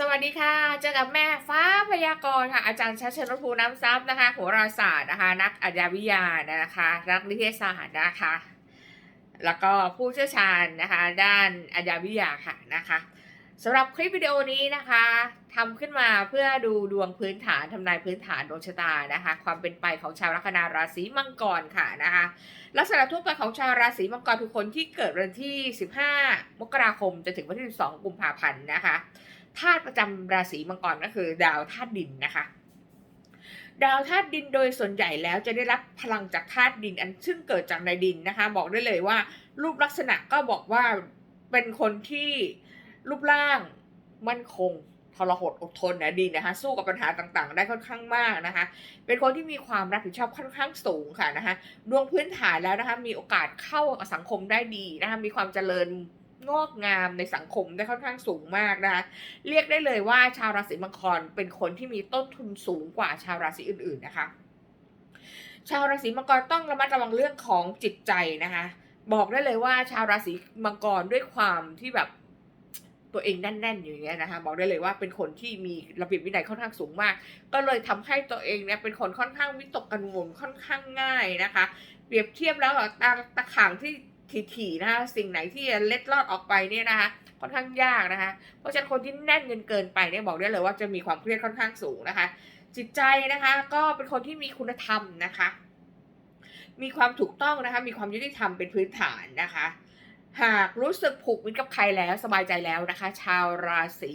สวัสดีค่ะ เจอกับแม่ฟ้าพยากรณ์ค่ะ อาจารย์ชัชเชนภูน้ำซับนะคะโหราศาสตร์นะคะ นักอัจฉวิทยานะคะ นักนิเทศศาสตร์นะคะ แล้วก็ผู้เชี่ยวชาญนะคะ ด้านอัจฉวิทยาค่ะนะคะสำหรับคลิปวิดีโอนี้นะคะทำขึ้นมาเพื่อดูดวงพื้นฐานทำนายพื้นฐานดวงชะตานะคะ ความเป็นไปของชาวลัคนาราศีมังกรค่ะนะคะ ลักษณะทั่วไปของชาวราศีมังกรคือคนที่เกิดวันที่ 15 มกราคมจนถึงวันที่ 12 กุมภาพันธ์นะคะ ธาตุประจำราศีมังกรก็คือดาวธาตุดินนะคะ ดาวธาตุดินโดยส่วนใหญ่แล้วจะได้รับพลังจากธาตุดิน อันซึ่งเกิดจากในดินนะคะ บอกได้เลยว่ารูปลักษณะก็บอกว่าเป็นคนที่รูปร่างมั่นคงทรหดอดทนนะดินนะคะสู้กับปัญหาต่างๆ ได้ค่อนข้างมากนะคะ เป็นคนที่มีความรับผิดชอบค่อนข้างสูงค่ะนะคะดวงพื้นฐานแล้วนะคะมีโอกาสเข้ากับสังคมได้ดีนะคะมีความเจริญ งอกงามในสังคมได้ค่อนข้างสูงมากนะคะเรียกได้เลยว่าชาวราศีมังกรเป็นคนที่มีต้นทุนสูงกว่าชาวราศีอื่นๆนะคะ ชาวราศีมังกรต้องระมัดระวังเรื่องของจิตใจนะคะ บอกได้เลยว่าชาวราศีมังกรด้วยความที่แบบตัวเองแน่นๆอย่างเงี้ยนะคะบอกได้เลยว่าเป็นคนที่มีระเบียบวินัยค่อนข้างสูงมาก ก็เลยทำให้ตัวเองเนี่ยเป็นคนค่อนข้างวิตกกังวลค่อนข้างง่ายนะคะ เปรียบเทียบแล้วตาตะขางที่ ถี่ๆนะคะสิ่งไหนที่จะเล็ดลอดออกไปเนี่ยนะคะค่อนข้างยากนะคะเพราะฉะนั้นคนที่แน่นเงินเกินไปเนี่ยบอกได้เลยว่าจะมีความเครียดค่อนข้างสูงนะคะ จิตใจนะคะก็เป็นคนที่มีคุณธรรมนะคะ มีความถูกต้องนะคะ มีความยุติธรรมเป็นพื้นฐานนะคะ หากรู้สึกผูกมิตรกับใครแล้วสบายใจแล้วนะคะ ชาวราศี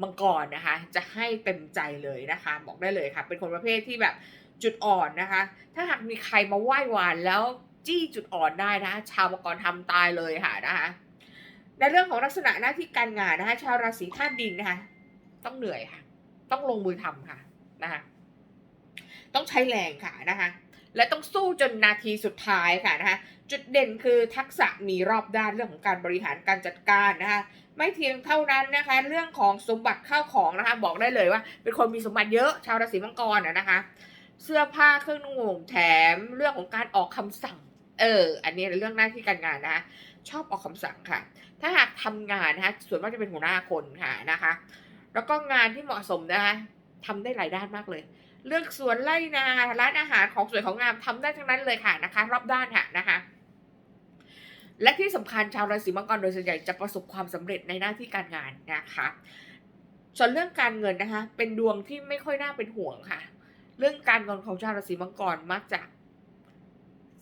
มังกรนะคะ จะให้เต็มใจเลยนะคะ บอกได้เลยค่ะ เป็นคนประเภทที่แบบจุดอ่อนนะคะ ถ้าหากมีใครมาไหว้วานแล้ว จี้จุดอ่อนได้นะ ชาวมังกรทำตายเลยค่ะนะคะในเรื่องของลักษณะหน้าที่การงานนะคะ ชาวราศีธาตุดินนะคะต้องเหนื่อยค่ะ ต้องลงมือทำค่ะนะคะต้องใช้แรงค่ะนะคะและต้องสู้จนนาทีสุดท้ายค่ะนะคะจุดเด่นคือทักษะมีรอบด้านเรื่องของการบริหารการจัดการนะคะไม่เพียงเท่านั้นนะคะ เรื่องของสมบัติข้าวของนะคะ บอกได้เลยว่า เป็นคนมีสมบัติเยอะชาวราศีมังกรนะคะ เสื้อผ้าเครื่องนุ่งห่มแถมเรื่องของการออกคำสั่ง เออ อันนี้เรื่องหน้าที่การงานนะคะชอบออกคำสั่งค่ะ ถ้าหากทำงานนะคะส่วนมากจะเป็นหัวหน้าคนค่ะนะคะ แล้วก็งานที่เหมาะสมนะคะทำได้หลายด้านมากเลย เลือกสวนไร่นาร้านอาหารของสวยของงามทำได้ทั้งนั้นเลยค่ะนะคะ รอบด้านค่ะนะคะและที่สำคัญชาวราศีมังกรโดยส่วนใหญ่จะประสบความสำเร็จในหน้าที่การงานนะคะ ส่วนเรื่องการเงินนะคะ เป็นดวงที่ไม่ค่อยน่าเป็นห่วงค่ะ เรื่องการเงินของชาวราศีมังกรมักจะ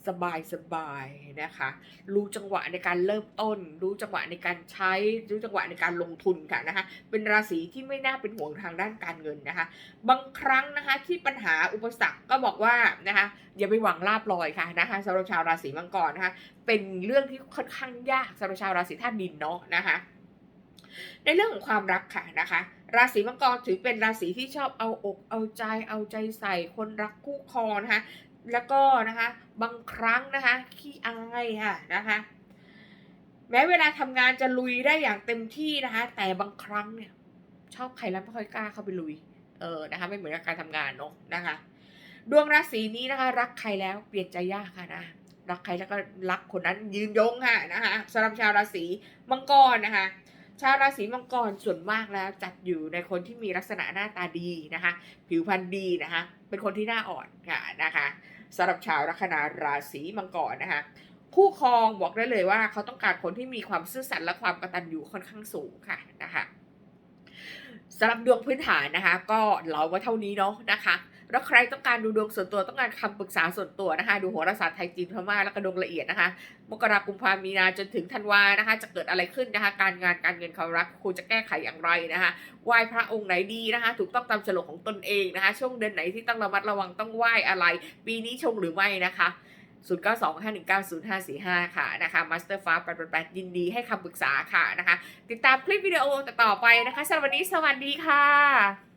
สบายสบายนะคะ รู้จังหวะในการเริ่มต้น รู้จังหวะในการใช้ รู้จังหวะในการลงทุนค่ะนะคะ เป็นราศีที่ไม่น่าเป็นห่วงทางด้านการเงินนะคะ บางครั้งนะคะที่ปัญหาอุปสรรคก็บอกว่านะคะอย่าไปหวังลาบลอยค่ะนะคะสำหรับชาวราศีมังกรนะคะ เป็นเรื่องที่ค่อนข้างยากสำหรับชาวราศีธาตุดินเนาะนะคะในเรื่องของความรักค่ะนะคะ ราศีมังกรถือเป็นราศีที่ชอบเอาอกเอาใจเอาใจใส่คนรักคู่ครองนะคะ แล้วก็นะคะบางครั้งนะคะขี้อายค่ะนะคะแม้เวลาทำงานจะลุยได้อย่างเต็มที่นะคะ แต่บางครั้งเนี่ย ชอบใครแล้วไม่ค่อยกล้าเข้าไปลุย เออนะคะไม่เหมือนกับการทำงานเนาะนะคะ ดวงราศีนี้นะคะ รักใครแล้วเปลี่ยนใจยากค่ะนะรักใครแล้วก็รักคนนั้นยืนยงค่ะนะคะสำหรับชาวราศีมังกรนะคะ ชาวราศีมังกรส่วนมากแล้วจัดอยู่ในคนที่มีลักษณะหน้าตาดีนะคะ ผิวพรรณดีนะคะ เป็นคนที่หน้าอ่อนค่ะนะคะ สำหรับชาวลัคนาราศีมังกรนะคะคู่ครองบอกได้เลยว่าเขาต้องการคนที่มีความซื่อสัตย์และความกตัญญูค่อนข้างสูงค่ะนะคะสำหรับดวงพื้นฐานนะคะ ก็เราว่าเท่านี้เนาะนะคะ แล้วใครต้องการดูดวงส่วนตัวต้องการคำปรึกษาส่วนตัวนะคะ ดูโหราศาสตร์ไทยจีนพม่าแล้วก็ดวงละเอียดนะคะ มกราคมกุมภามีนาจนถึงธันวานะคะ จะเกิดอะไรขึ้นนะคะ การงานการเงินความรักคุณจะแก้ไขอย่างไรนะคะไหว้พระองค์ไหนดีนะคะ ถูกต้องตามฉลกของตนเองนะคะ ช่วงเดือนไหนที่ต้องระมัดระวังต้องไหว้อะไร ปีนี้ชงหรือไม่นะคะ0 9 2 5 1 9 0 5 4 5 ค่ะนะคะ Master f a 8 8ยินดีให้คำปรึกษาค่ะนะคะ ติดตามคลิปวิดีโอต่อไปนะคะสำหรับวันนี้สวัสดีค่ะ